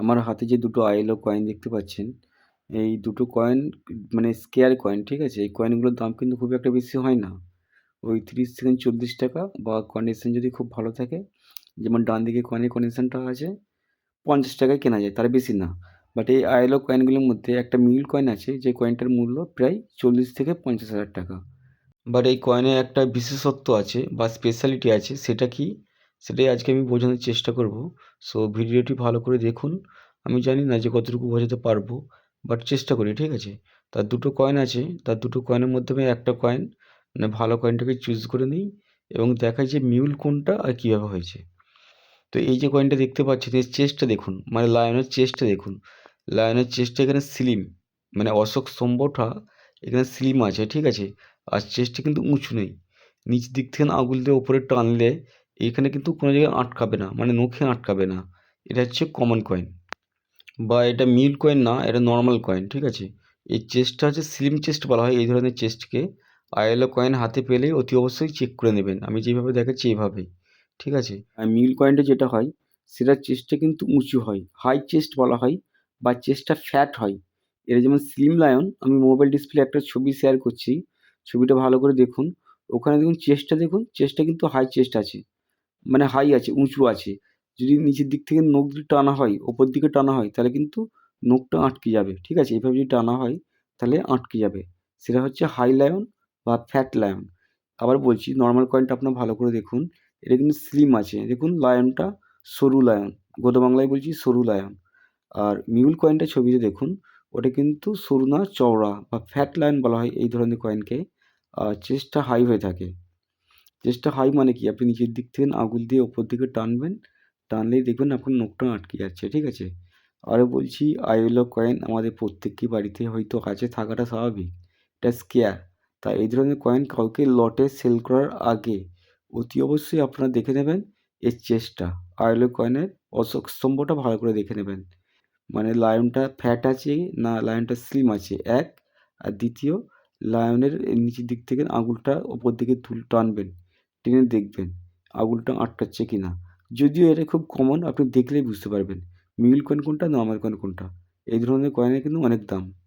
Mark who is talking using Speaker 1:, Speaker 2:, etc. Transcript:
Speaker 1: আমার হাতে যে দুটো আইএলও কয়েন দেখতে পাচ্ছেন, এই দুটো কয়েন মানে স্কেয়ার কয়েন ঠিক আছে? এই কয়েনগুলোর দাম কিন্তু খুব একটা বেশি হয় না। ওই তিরিশ থেকে চল্লিশ টাকা বা কন্ডিশন যদি খুব ভালো থাকে, যেমন ডান দিকে কয়েনের কন্ডিশনটা আছে, পঞ্চাশ টাকায় কেনা যায়, তার বেশি না। বাট এই আইএলও কয়েনগুলোর মধ্যে একটা মিল কয়েন আছে, যে কয়েনটার মূল্য প্রায় চল্লিশ থেকে পঞ্চাশ হাজার টাকা। বাট এই কয়েনের একটা বিশেষত্ব আছে বা স্পেশালিটি আছে, সেটা কি? সেটাই আজকে আমি বোঝানোর চেষ্টা করব। সো ভিডিওটি ভালো করে দেখুন। আমি জানি না যে কতটুকু বোঝাতে পারব বাট চেষ্টা করি, ঠিক আছে? তার দুটো কয়েন আছে, তার দুটো কয়েনের মধ্যে আমি একটা কয়েন মানে ভালো কয়েনটাকে চুজ করে নিই এবং দেখাই যে মিউল কোনটা আর কীভাবে হয়েছে। তো এই যে কয়েনটা দেখতে পাচ্ছেন এর চেস্টটা দেখুন মানে লায়নের চেস্টটা দেখুন। লায়নের চেস্টটা এখানে স্লিম মানে অশোক স্তম্ভটা এখানে স্লিম আছে, ঠিক আছে? আর চেস্টটা কিন্তু উঁচু নেই। নিচ দিক থেকে আঙুল দিয়ে ওপরে টানলে এখানে কিন্তু কোনো জায়গায় আটকাবে না মানে নখে আটকাবে না। এটা হচ্ছে কমন কয়েন বা এটা মিল কয়েন না, এটা নর্মাল কয়েন ঠিক আছে? এই চেস্টটা হচ্ছে স্লিম চেস্ট বলা হয়, এই ধরনের চেস্টকে আইএলও কয়েন হাতে পেলে অতি অবশ্যই চেক করে নেবেন। আমি যেভাবে দেখাচ্ছি এইভাবেই ঠিক আছে? আর মিল কয়েনটা যেটা হয় সেটার চেস্টটা কিন্তু উঁচু হয়। হাই চেস্ট বলা হয় বা চেস্টটা ফ্যাট হয়। এটা যেমন স্লিম লায়ন আমি মোবাইল ডিসপ্লে একটা ছবি শেয়ার করছি। ছবিটা ভালো করে দেখুন। ওখানে দেখুন চেস্টটা দেখুন চেস্টটা কিন্তু হাই চেস্ট আছে। মানে হাই আছে, উঁচু আছে। যদি নিচের দিক থেকে নখ দিয়ে টানা হয়, ওপর দিকে টানা হয়, তাহলে কিন্তু নখটা আটকে যাবে, ঠিক আছে? এভাবে যদি টানা হয়, তাহলে আটকে যাবে। সেটা হচ্ছে হাই লায়ন বা ফ্যাট লায়ন আবার বলছি নর্মাল কয়েনটা আপনার ভালো করে দেখুন। এটা কিন্তু স্লিম আছে। দেখুন লায়নটা সরু লায়ন গোদা বাংলায় বলছি সরু লায়ন আর মিউল কয়েনটা ছবিতে দেখুন, ওটা কিন্তু সরু না, চওড়া বা ফ্যাট লায়ন বলা হয় এই ধরনের কয়েনকে আর চেস্টটা হাই হয়ে থাকে। চেস্টটা হাই মানে কি, আপনি নিচের দিক থেকে আঙুল দিয়ে ওপর দিকে টানবেন, টানলেই দেখবেন আপনার নখটা আটকে যাচ্ছে, ঠিক আছে? আরও বলছি আইএলও কয়েন আমাদের প্রত্যেকটি বাড়িতে হয়তো কাছে থাকাটা স্বাভাবিক। এটা স্কেয়ার। তাই এই ধরনের কয়েন কাউকে লটে সেল করার আগে অতি অবশ্যই আপনারা দেখে নেবেন এর চেষ্টা। আইএলও কয়েনের অশোক স্তম্ভটা ভালো করে দেখে নেবেন। মানে লায়নটা ফ্যাট আছে না লায়নটা স্লিম আছে? এক। আর দ্বিতীয়, লায়নের নিচের দিক থেকে আঙুলটা ওপর দিকে তুল, টানবেন। টেনে দেখবেন আঙুলটা আটকাচ্ছে কি না যদিও এটা খুব কমন আপনি দেখলেই বুঝতে পারবেন। মিউল কয়েন কোনটা নর্মাল কয়েন কোনটা। এই ধরনের কয়েনের কিন্তু অনেক দাম।